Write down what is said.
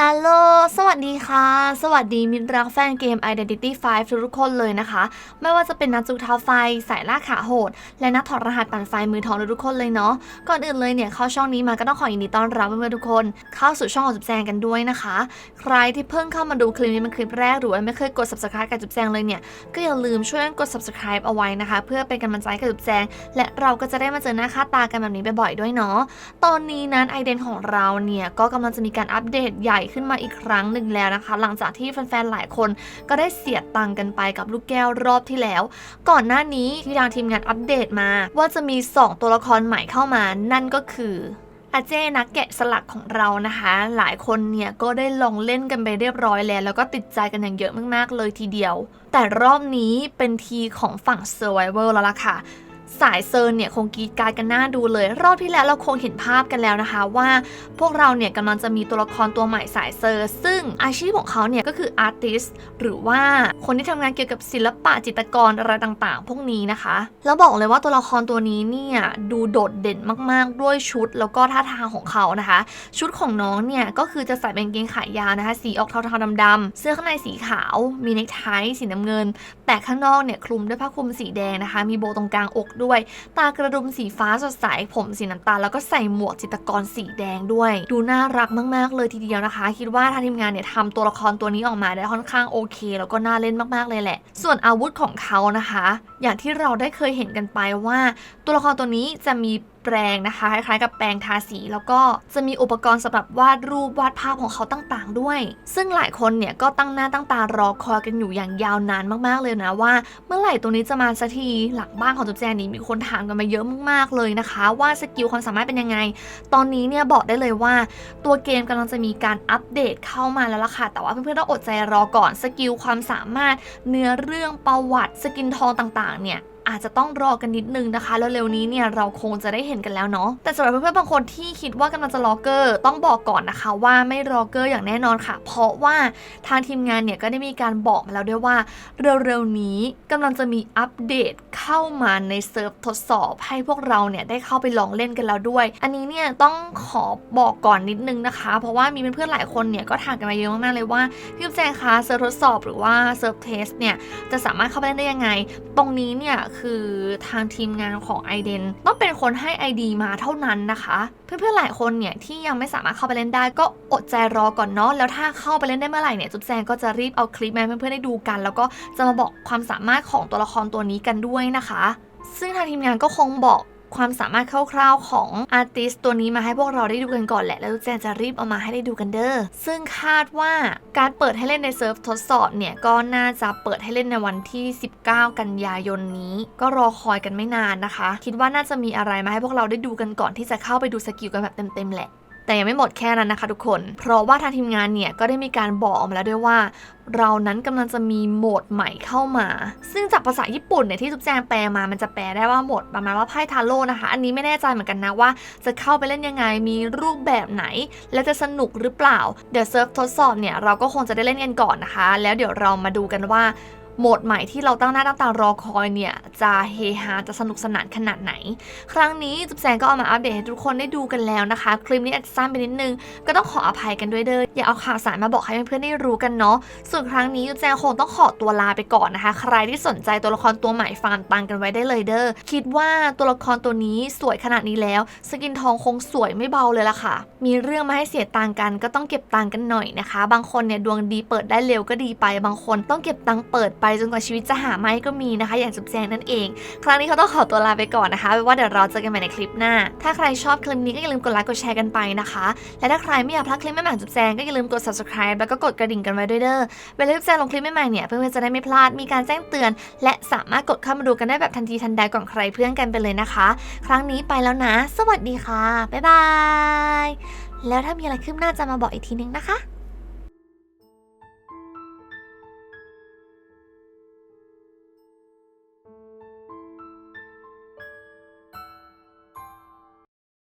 อัลโลสวัสดีค่ะ สวัสดีมิตรรักแฟนเกม Identity 5 ทุกคนเลยนะคะ ไม่ว่าจะเป็นนักจูเท้าไฟ สายล่าขาโหด และนักถอดรหัสปั่นไฟมือทองทุกคนเลยเนาะ ก่อนอื่นเลยเนี่ยเข้าช่องนี้มาก็ต้องขอยินดีต้อนรับเพื่อนๆทุกคน เข้าสู่ช่องของจุ๊บแจงกันด้วยนะคะ ใครที่เพิ่งเข้ามาดูคลิปนี้เป็นคลิปแรกหรือว่าไม่เคยกด subscribe กับจุ๊บแจงเลยเนี่ย ก็อย่าลืมช่วยกด subscribe เอาไว้นะคะ เพื่อเป็นกำลังใจกับจุ๊บแจง และเราก็จะได้มาเจอหน้าค่าตากันแบบนี้บ่อยๆด้วยเนาะ ตอนนี้นั้นไอเดนของเราเนี่ยก็กำลังจะมีการอัปเดตใหญ่ขึ้นมาอีกครั้งหนึ่งแล้วนะคะ หลังจากที่แฟนๆ หลายคนก็ได้เสียดตังกันไปกับลูกแก้วรอบที่แล้ว ก่อนหน้านี้ที่ทางทีมงานอัปเดตมา ว่าจะมี 2 ตัวละครใหม่เข้ามา นั่นก็คืออาเจนักแกะสลักของเรานะคะ หลายคนเนี่ยก็ได้ลองเล่นกันไปเรียบร้อยแล้ว แล้วก็ติดใจกันอย่างเยอะมากๆเลยทีเดียว แต่รอบนี้เป็นทีของฝั่ง Survivor แล้วล่ะค่ะ สายเซิร์นเนี่ยคงกีดการกันหน้าดูเลย รอบที่แล้วเราคงเห็นภาพกันแล้วนะคะ ว่าพวกเราเนี่ยกำลังจะมีตัวละครตัวใหม่สายเซอร์ ซึ่งอาชีพของเขาเนี่ยก็คืออาร์ติสหรือว่าคนที่ทำงานเกี่ยวกับศิลปะจิตรกรอะไรต่างๆ พวกนี้นะคะ แล้วบอกเลยว่าตัวละครตัวนี้เนี่ยดูโดดเด่นมากๆ ด้วยชุดแล้วก็ท่าทางของเขานะคะ ชุดของน้องเนี่ยก็คือจะใส่เป็นกางเกงขายาวนะคะ สีออกเทาๆดำๆเสื้อข้างในสีขาว มีเนคไทสีน้ำเงิน แต่ข้างนอกเนี่ยคลุมด้วยผ้าคลุมสีแดงนะคะ มีโบตรงกลางอกด้วย ตากระดุมสีฟ้าสดใสผมสีน้ำตาลแล้วก็ใส่หมวกจิตรกรสีแดงด้วย ดูน่ารักมากๆ เลยทีเดียวนะคะ คิดว่าทางทีมงานเนี่ยทำตัวละครตัวนี้ออกมาได้ค่อนข้างโอเค แล้วก็น่าเล่นมากๆเลยแหละ ส่วนอาวุธของเขานะคะ อย่างที่เราได้เคยเห็นกันไปว่า ตัวละครตัวนี้จะมี แปรงนะคะคล้ายๆกับแปรงทาสี แล้วก็จะมีอุปกรณ์สำหรับวาดรูปวาดภาพของเขาต่างๆ ด้วย ซึ่งหลายคนเนี่ยก็ตั้งหน้าตั้งตารอคอยกันอยู่อย่างยาวนานมากๆเลยนะว่า เมื่อไหร่ตัวนี้จะมาสักทีหลังบ้านของจุ๊บแจนี่มีคนถามกันมาเยอะมากๆเลยนะคะ ว่าสกิลความสามารถเป็นยังไง ตอนนี้เนี่ยบอกได้เลยว่า ตัวเกมกำลังจะมีการอัปเดตเข้ามาแล้วล่ะค่ะแต่ว่าเพื่อนๆต้องอดใจรอก่อนสกิลความสามารถเนื้อเรื่องประวัติสกินทองต่างๆเนี่ย อาจจะต้องรอกันนิดนึงนะคะแล้วเร็วนี้เนี่ยเราคงจะได้เห็นกันแล้วเนาะแต่สำหรับเพื่อนๆบางคนที่คิดว่ากำลังจะรอเกอร์ต้องบอกก่อนนะคะว่าไม่รอเกอร์อย่างแน่นอนค่ะ เพราะว่าทางทีมงานเนี่ยก็ได้มีการบอกมาแล้วด้วยว่าเร็วๆนี้กำลังจะมีอัปเดตเข้ามาในเซิร์ฟทดสอบให้พวกเราเนี่ยได้เข้าไปลองเล่นกันแล้วด้วย อันนี้เนี่ยต้องขอบอกก่อนนิดนึงนะคะ เพราะว่ามีเพื่อนๆหลายคนเนี่ยก็ถามกันมาเยอะมากๆเลยว่าพี่แจงคะเซิร์ฟทดสอบหรือว่าเซิร์ฟเทสเนี่ยจะสามารถเข้าไปเล่นได้ยังไง ตรงนี้เนี่ยคือทางทีมงานของ i d e n ต้องเป็นคนให้ ID มาเท่านั้นนะคะ เพื่อนๆหลายคนเนี่ยที่ยังไม่สามารถเข้าไปเล่นได้ก็อดใจรอก่อนเนาะแล้วถ้าเข้าไปเล่นได้เมื่อไหร่เนี่ยจุ๊บแจงก็จะรีบเอาคลิปมาให้เพื่อนๆได้ดูกัน แล้วก็จะมาบอกความสามารถของตัวละครตัวนี้กันด้วยนะคะ ซึ่งทางทีมงานก็คงบอก ความสามารถคร่าวๆของอาร์ติสตัวนี้มาให้พวกเราได้ดูกันก่อนแหละ แล้วแจนจะรีบเอามาให้ได้ดูกันเด้อ ซึ่งคาดว่าการเปิดให้เล่นในเซิร์ฟทดสอบเนี่ย ก็น่าจะเปิดให้เล่นในวันที่ 19 กันยายนนี้ ก็รอคอยกันไม่นานนะคะ คิดว่าน่าจะมีอะไรมาให้พวกเราได้ดูกันก่อนที่จะเข้าไปดูสกิลกันแบบเต็มๆแหละ แต่ยังไม่หมดแค่นั้นนะคะทุกคน เพราะว่าทางทีมงานเนี่ยก็ได้มีการบอกออกมาแล้วด้วยว่า เรานั้นกำลังจะมีโหมดใหม่เข้ามา ซึ่งจากภาษาญี่ปุ่นเนี่ยที่จุ๊บแจงแปลมา มันจะแปลได้ว่าโหมดประมาณว่าไพ่ทาโร่นะคะ อันนี้ไม่แน่ใจเหมือนกันนะว่า จะเข้าไปเล่นยังไง มีรูปแบบไหน และจะสนุกหรือเปล่า เดี๋ยวเซิร์ฟทดสอบเนี่ยเราก็คงจะได้เล่นกันก่อนนะคะ แล้วเดี๋ยวเรามาดูกันว่า โหมดใหม่ที่เราตั้งหน้าตั้งตารอคอยเนี่ย จะเฮฮาจะสนุกสนานขนาดไหน ครั้งนี้จุ๊บแจงก็เอามาอัปเดตให้ทุกคนได้ดูกันแล้วนะคะ คลิปนี้อาจจะสั้นไปนิดนึง ก็ต้องขออภัยกันด้วยเด้ออย่าเอาข่าวสารมาบอกให้เพื่อนๆได้รู้กันเนาะส่วนครั้งนี้จุ๊บแจงคงต้องขอตัวลาไปก่อนนะคะ ใครที่สนใจตัวละครตัวใหม่ฟาร์มตังกันไว้ได้เลยเด้อคิดว่าตัวละครตัวนี้สวยขนาดนี้แล้ว สกินทองคงสวยไม่เบาเลยล่ะค่ะ มีเรื่องมาให้เสียตังกัน ก็ต้องเก็บตังกันหน่อยนะคะ บางคนเนี่ยดวงดีเปิดได้เร็วก็ดีไป บางคนต้องเก็บตังเปิดไปจนกว่าชีวิตจะหาไม่ก็มีนะคะ อย่างจุ๊บแจงนั่นเอง ครั้งนี้เขาต้องขอตัวลาไปก่อนนะคะไว้ว่าเดี๋ยวเราเจอกันใหม่ในคลิปหน้า ถ้าใครชอบคลิปนี้ก็อย่าลืมกดไลค์กดแชร์กันไปนะคะ และถ้าใครไม่อยากพลาดคลิปใหม่ๆจุ๊บแจงก็อย่าลืมกด subscribe แล้วก็กดกระดิ่งกันไว้ด้วยเด้อเวลาจุ๊บแจงลงคลิปใหม่ๆเนี่ยเพื่อนๆจะได้ไม่พลาดมีการแจ้งเตือน และสามารถกดเข้ามาดูกันได้แบบทันทีทันใดก่อนใครเพื่อนกันไปเลยนะคะ ครั้งนี้ไปแล้วนะ สวัสดีค่ะบ๊ายบายแล้วถ้ามีอะไรขึ้นหน้าจะมาบอกอีกทีนึงนะคะ